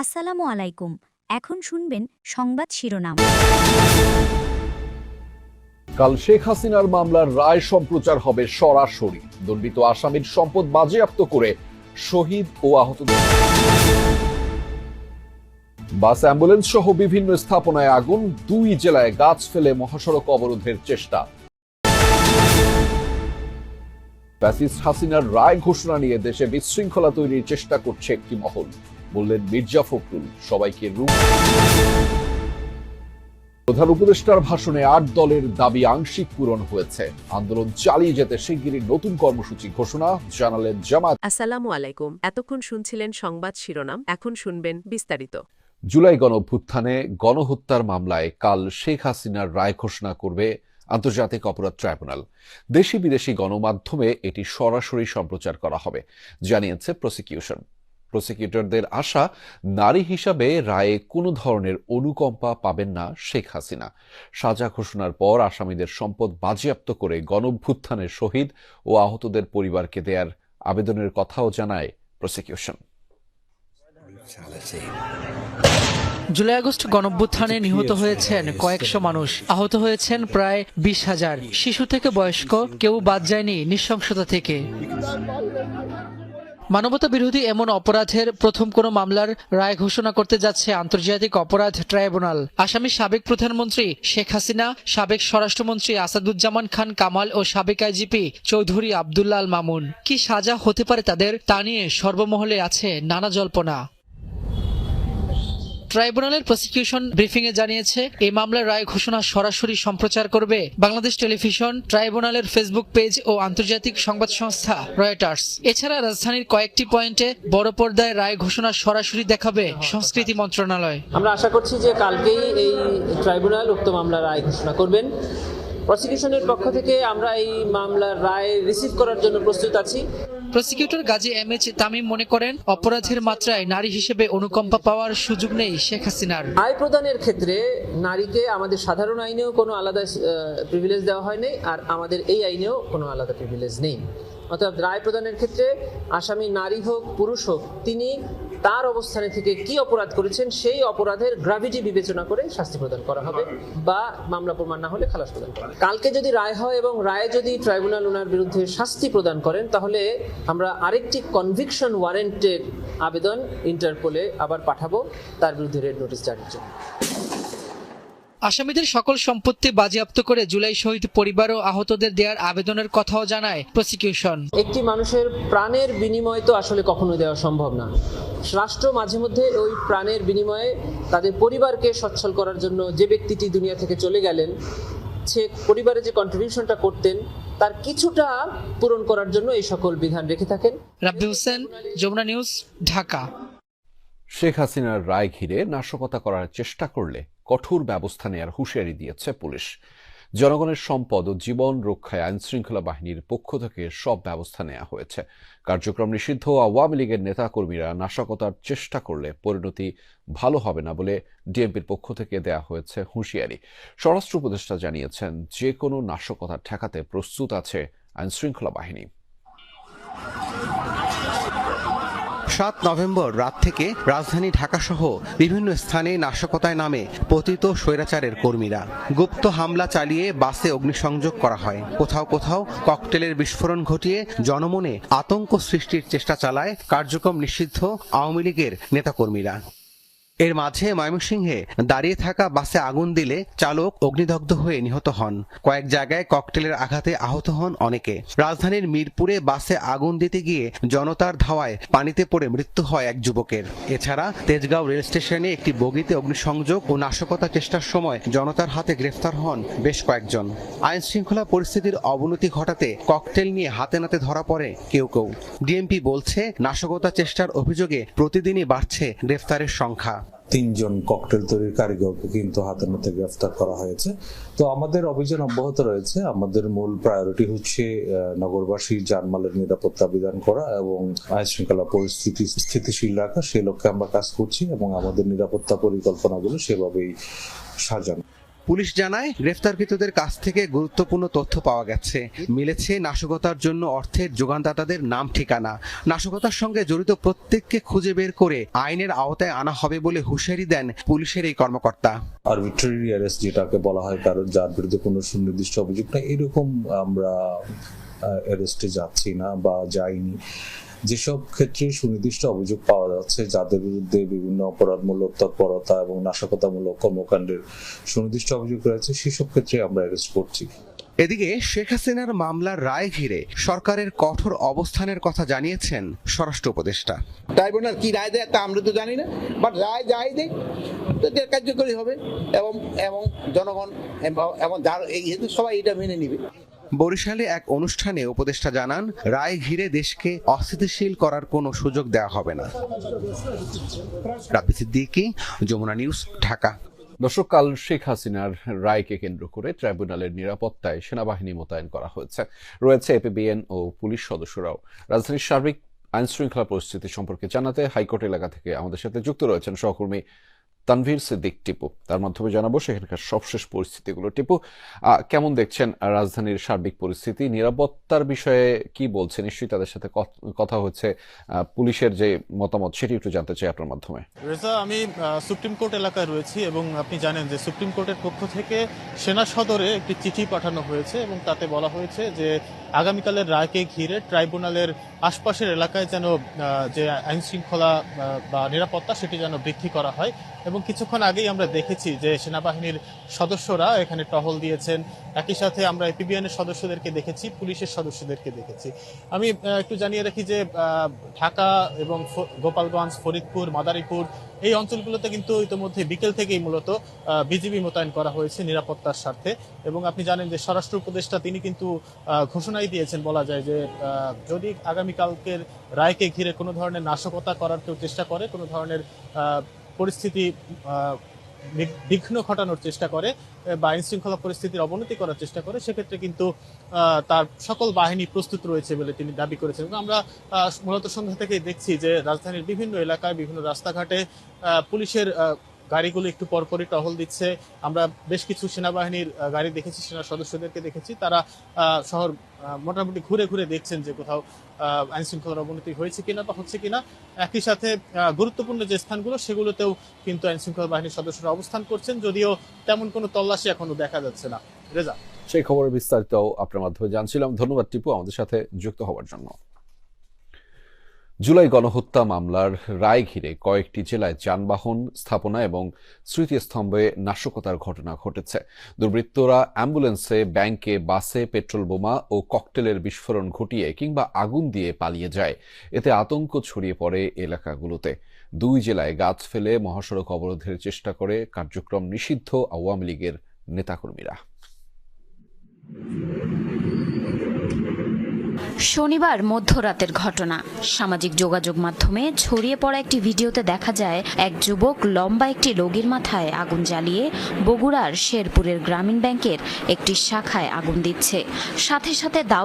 আসসালামু আলাইকুম। এখন শুনবেন সংবাদ শিরোনাম। কাল শেখ হাসিনার মামলার রায় সম্প্রচার হবে সরাসরি। দণ্ডিত আসামির সম্পদ বাজেয়াপ্ত করে শহীদ ও আহতদের। বাস অ্যাম্বুলেন্স সহ বিভিন্ন স্থাপনায় আগুন দুই জেলায় গাছ ফেলে মহাসড়ক অবরোধের চেষ্টা। ফ্যাসিস্ট হাসিনার রায় ঘোষণা নিয়ে দেশে বিশৃঙ্খলা তৈরির চেষ্টা করছে একটি মহল। বললেন মির্জা ফখরুল সবাইকে রূপ প্রধান উপদেষ্টার ভাষণে আট দলের দাবি আংশিক পূরণ হয়েছে। আন্দোলন চালিয়ে যেতে শিগগিরই নতুন কর্মসূচি ঘোষণা জানালেন জামাত। আসসালামু আলাইকুম। এতক্ষণ শুনছিলেন সংবাদ শিরোনাম এখন শুনবেন বিস্তারিত। জুলাই গণভ্যুত্থানে গণহত্যার মামলায় কাল শেখ হাসিনার রায় ঘোষণা করবে আন্তর্জাতিক অপরাধ ট্রাইব্যুনাল। দেশি বিদেশি গণমাধ্যমে এটি সরাসরি সম্প্রচার করা হবে, জানিয়েছে প্রসিকিউশন। প্রসিকিউটরদের আশা, নারী হিসাবে রায়ে কোনো ধরনের অনুকম্পা পাবেন না শেখ হাসিনা। সাজা ঘোষণার পর আসামিদের সম্পদ বাজেয়াপ্ত করে গণভ্যুত্থানের শহীদ ও আহতদের পরিবারকে দেয়ার আবেদনের কথাও জানায় প্রসিকিউশন। জুলাই আগস্ট গণভ্যুত্থানে নিহত হয়েছেন কয়েকশো মানুষ। আহত হয়েছেন প্রায় বিশ হাজার। শিশু থেকে বয়স্ক, কেউ বাদ যায়নি নৃশংসতা থেকে। মানবতা বিরোধী এমন অপরাধের প্রথম কোনো মামলার রায় ঘোষণা করতে যাচ্ছে আন্তর্জাতিক অপরাধ ট্রাইব্যুনাল। আসামি সাবেক প্রধানমন্ত্রী শেখ হাসিনা, সাবেক স্বরাষ্ট্রমন্ত্রী আসাদুজ্জামান খান কামাল ও সাবেক আইজিপি চৌধুরী আবদুল্লাহ আল মামুন। কি সাজা হতে পারে তাদের তা নিয়ে সর্বমহলে আছে নানা জল্পনা। ট্রাইব্যুনালের প্রসিকিউশন ব্রিফিংয়ে জানিয়েছে, এই মামলার রায় ঘোষণা সরাসরি সম্প্রচার করবে বাংলাদেশ টেলিভিশন, ট্রাইব্যুনালের ফেসবুক পেজ ও আন্তর্জাতিক সংবাদ সংস্থা রয়টার্স। এছাড়া রাজধানীর কয়েকটি পয়েন্টে বড় পর্দায় রায় ঘোষণা সরাসরি দেখাবে সংস্কৃতি মন্ত্রণালয়। আমরা আশা করছি যে কালকেই এই ট্রাইব্যুনাল উক্ত মামলার রায় ঘোষণা করবেন। প্রসিকিউশনের পক্ষ থেকে আমরা এই মামলার রায় রিসিভ করার জন্য প্রস্তুত আছি। Prosecutor Gazi M H Tamim মনে করেন, অপরাধের মাত্রায় নারী হিসেবে অনুকম্পা পাওয়ার সুযোগ নেই শেখ হাসিনার। আয় প্রদানের ক্ষেত্রে নারীকে আমাদের সাধারণ আইনেও কোনো আলাদা প্রিভিলেজ দেওয়া হয়নি আর আমাদের এই আইনেও কোনো আলাদা প্রিভিলেজ নেই। অর্থাৎ রায় প্রদানের ক্ষেত্রে আসামি নারী হোক, পুরুষ হোক, তিনি তার অবস্থানে থেকে কি অপরাধ করেছেন সেই অপরাধের গ্রাভিটি বিবেচনা করে শাস্তি প্রদান করা হবে বা মামলা প্রমাণ না হলে খালাস প্রদান করা কালকে যদি রায় হয় এবং রায় যদি ট্রাইব্যুনাল ওনার বিরুদ্ধে শাস্তি প্রদান করেন, তাহলে আমরা আরেকটি কনভিকশন ওয়ারেন্টের আবেদন ইন্টারপোলে আবার পাঠাবো, তার বিরুদ্ধে রেড নোটিশ জারির জন্য। আসামিদের সকল সম্পত্তি বাজেয়াপ্ত করে জুলাই শহীদ পরিবার ও আহতদের দেওয়ার আবেদনের কথাও জানায় প্রসিকিউশন। একটি মানুষের প্রাণের বিনিময় তো আসলে কখনোই দেওয়া সম্ভব না। রাষ্ট্র মাঝে মধ্যে ওই প্রাণের বিনিময়ে তাদের পরিবারকে সচ্ছল করার জন্য যে ব্যক্তিটি দুনিয়া থেকে চলে গেলেন সে পরিবারে যে কন্ট্রিবিউশনটা করতেন তার কিছুটা পূরণ করার জন্য এই সকল বিধান রেখে থাকেন। রাব্বি হোসেন যমুনা নিউজ ঢাকা। শেখ হাসিনার রায় ঘিরে নাশকতা করার চেষ্টা করলে কঠোর ব্যবস্থা নেয়ার হুঁশিয়ারি দিয়েছে পুলিশ। জনগণের সম্পদ ও জীবন রক্ষায় আইনশৃঙ্খলা বাহিনীর পক্ষ থেকে সব ব্যবস্থা নেওয়া হয়েছে। কার্যক্রম নিষিদ্ধ আওয়ামী লীগের নেতাকর্মীরা নাশকতার চেষ্টা করলে পরিণতি ভালো হবে না বলে ডিএমপির পক্ষ থেকে দেয়া হয়েছে হুঁশিয়ারি। স্বরাষ্ট্র উপদেষ্টা জানিয়েছেন, যে কোনো নাশকতা ঠেকাতে প্রস্তুত আছে আইনশৃঙ্খলা বাহিনী। সাত নভেম্বর রাত থেকে রাজধানী ঢাকাসহ বিভিন্ন স্থানে নাশকতায় নামে পতিত স্বৈরাচারের কর্মীরা। গুপ্ত হামলা চালিয়ে বাসে অগ্নিসংযোগ করা হয়। কোথাও কোথাও ককটেলের বিস্ফোরণ ঘটিয়ে জনমনে আতঙ্ক সৃষ্টির চেষ্টা চালায় কার্যক্রম নিষিদ্ধ আওয়ামী লীগের নেতাকর্মীরা। এর মাঝে ময়মনসিংহে দাঁড়িয়ে থাকা বাসে আগুন দিলে চালক অগ্নিদগ্ধ হয়ে নিহত হন। কয়েক জায়গায় ককটেলের আঘাতে আহত হন অনেকে। রাজধানীর মিরপুরে বাসে আগুন দিতে গিয়ে জনতার ধাওয়ায় পানিতে পড়ে মৃত্যু হয় এক যুবকের। এছাড়া তেজগাঁও রেল স্টেশনে একটি বগিতে অগ্নিসংযোগ ও নাশকতা চেষ্টার সময় জনতার হাতে গ্রেফতার হন বেশ কয়েকজন। আইন শৃঙ্খলা পরিস্থিতির অবনতি ঘটাতে ককটেল নিয়ে হাতে নাতে ধরা পড়ে কেউ কেউ। ডিএমপি বলছে, নাশকতা চেষ্টার অভিযোগে প্রতিদিনই বাড়ছে গ্রেফতারের সংখ্যা। তিনজন ককটেল তৈরির কারিগরকে কিন্তু হাতের মধ্যে গ্রেফতার করা হয়েছে। তো আমাদের অভিযান অব্যাহত রয়েছে। আমাদের মূল প্রায়োরিটি হচ্ছে নগরবাসী জানমালের নিরাপত্তা বিধান করা এবং আইন শৃঙ্খলা পরিস্থিতি স্থিতিশীল রাখা। সে লক্ষ্যে আমরা কাজ করছি এবং আমাদের নিরাপত্তা পরিকল্পনাগুলো সেভাবেই সাজানো। পুলিশ জানায়, গ্রেফতারকৃতদের কাছ থেকে গুরুত্বপূর্ণ তথ্য পাওয়া গেছে। মিলেছে নাশকতার জন্য অর্থের যোগানদাতাদের নাম, ঠিকানা। নাশকতার সঙ্গে জড়িত প্রত্যেককে খুঁজে বের করে আইনের আওতায় আনা হবে বলে হুঁশিয়ারি দেন পুলিশের এই কর্মকর্তা। আরবিট্রারি অ্যারেস্ট যেটাকে বলা হয়, কারণ যার বিরুদ্ধে কোনো সুনির্দিষ্ট অভিযোগ এরকম আমরা অ্যারেস্টে যাচ্ছি না বা যাইনি। যেসব ক্ষেত্রে সুনির্দিষ্ট অভিযোগ পাওয়া যাচ্ছে যাদের বিরুদ্ধে বিভিন্ন অপরাধমূলক তৎপরতা এবং নাশকতামূলক কর্মকাণ্ডের সুনির্দিষ্ট অভিযোগ রয়েছে সেসব ক্ষেত্রে আমরা অ্যারেস্ট করছি। এদিকে শেখ হাসিনার মামলার রায় ঘিরে সরকারের কঠোর অবস্থানের কথা জানিয়েছেন স্বরাষ্ট্র উপদেষ্টা। ট্রাইব্যুনাল কি রায় দেয় তা আমরা তো জানি না বাট রায় যাই দেয় তো কার্যকরী হবে এবং এবং জনগণ এবং- এবং যার এই হেতু সবাই এটা মেনে নিবে। বরিশালে এক অনুষ্ঠানে উপদেষ্টা জানান, রায় ঘিরে দেশকে অস্থিতিশীল করার কোনো সুযোগ দেওয়া হবে না। যমুনা নিউজ, ঢাকা। দর্শক, কাল শেখ হাসিনার রায়কে কেন্দ্র করে ট্রাইব্যুনালের নিরাপত্তায় সেনাবাহিনী মোতায়েন করা হয়েছে। রয়েছে এপিবিএন ও পুলিশ সদস্যরাও। রাজধানীর সার্বিক আইন শৃঙ্খলা পরিস্থিতি সম্পর্কে জানাতে হাইকোর্ট এলাকা থেকে আমাদের সাথে যুক্ত রয়েছেন সহকর্মী তানভীর সিদ্দিক টিপু। তার মাধ্যমে জানাব সেখানকার সবশেষ পরিস্থিতিগুলো। টিপু কেমন দেখছেন রাজধানীর সার্বিক পরিস্থিতি? নিরাপত্তার বিষয়ে কি বলছে? নিশ্চয়ই তাদের সাথে কথ- হচ্ছে পুলিশের যে মতামত, সেটি একটু জানতে চাই আপনার মাধ্যমে। রেজা, আমি সুপ্রিম কোর্ট এলাকায় রয়েছি এবং আপনি জানেন যে সুপ্রিম কোর্টের পক্ষ থেকে সেনা সদরে একটি চিঠি পাঠানো হয়েছে এবং তাতে বলা হয়েছে যে আগামীকালের রায়কে ঘিরে ট্রাইব্যুনালের আশপাশের এলাকায় যেন যে আইন শৃঙ্খলা বা নিরাপত্তা, সেটি যেন বৃদ্ধি করা হয় এবং কিছুক্ষণ আগেই আমরা দেখেছি যে সেনাবাহিনীর সদস্যরা এখানে টহল দিয়েছেন। একই সাথে আমরা এপিবিএন এর সদস্যদেরকে দেখেছি, পুলিশের সদস্যদেরকে দেখেছি। আমি একটু জানিয়ে রাখি যে ঢাকা এবং গোপালগঞ্জ, ফরিদপুর, মাদারীপুর এই অঞ্চলগুলোতে কিন্তু ইতিমধ্যে বিকেল থেকেই মূলত বিজিবি মোতায়েন করা হয়েছে নিরাপত্তার স্বার্থে। এবং আপনি জানেন যে স্বরাষ্ট্র উপদেষ্টা তিনি কিন্তু ঘোষণাই দিয়েছেন বলা যায় যে যদি আগামীকালকের রায়কে ঘিরে কোনো ধরনের নাশকতা করার কেউ চেষ্টা করে, কোনো ধরনের পরিস্থিতি বিঘ্ন ঘটানোর চেষ্টা করে বা আইন শৃঙ্খলা পরিস্থিতির অবনতি করার চেষ্টা করে, সেক্ষেত্রে কিন্তু তার সকল বাহিনী প্রস্তুত রয়েছে বলে তিনি দাবি করেছেন। আমরা মূলত সন্ধ্যা থেকেই দেখছি যে রাজধানীর বিভিন্ন এলাকায়, বিভিন্ন রাস্তাঘাটে পুলিশের গাড়িগুলো একটু পরপরই টহল দিচ্ছে। আমরা বেশ কিছু সেনাবাহিনীর গাড়ি দেখেছি, সেনা সদস্যদেরকে দেখেছি। তারা শহর মোটামুটি ঘুরে ঘুরে দেখছেন যে কোথাও আইন শৃঙ্খলার অবনতি হয়েছে কিনা বা হচ্ছে কিনা। একই সাথে গুরুত্বপূর্ণ যে স্থানগুলো, সেগুলোতেও কিন্তু আইন শৃঙ্খলা বাহিনীর সদস্যরা অবস্থান করছেন। যদিও তেমন কোনো তল্লাশি এখনও দেখা যাচ্ছে না। রেজা? সেই খবরের বিস্তারিত আপনার মাধ্যমে জানছিলাম। ধন্যবাদ টিপু আমাদের সাথে যুক্ত হওয়ার জন্য। জুলাই গণহত্যা মামলার রায় ঘিরে কয়েকটি জেলায় যানবাহন স্থাপনা এবং স্মৃতিস্তম্ভে নাশকতার ঘটনা ঘটেছে। দুর্বৃত্তরা অ্যাম্বুলেন্সে, ব্যাংকে, বাসে পেট্রোল বোমা ও ককটেলের বিস্ফোরণ ঘটিয়ে কিংবা আগুন দিয়ে পালিয়ে যায়। এতে আতঙ্ক ছড়িয়ে পড়ে এলাকাগুলোতে। দুই জেলায় গাছ ফেলে মহাসড়ক অবরোধের চেষ্টা করে কার্যক্রম নিষিদ্ধ আওয়ামী লীগের নেতাকর্মীরা। শনিবার মধ্যরাতের ঘটনা। সামাজিক যোগাযোগ মাধ্যমে ছড়িয়ে পড়া একটি ভিডিওতে দেখা যায়, এক যুবক লম্বা একটি রোগীর মাথায় আগুন জ্বালিয়ে বগুড়ার শেরপুরের গ্রামীণ ব্যাংকের একটি শাখায় আগুন দিচ্ছে। সাথে সাথে দাও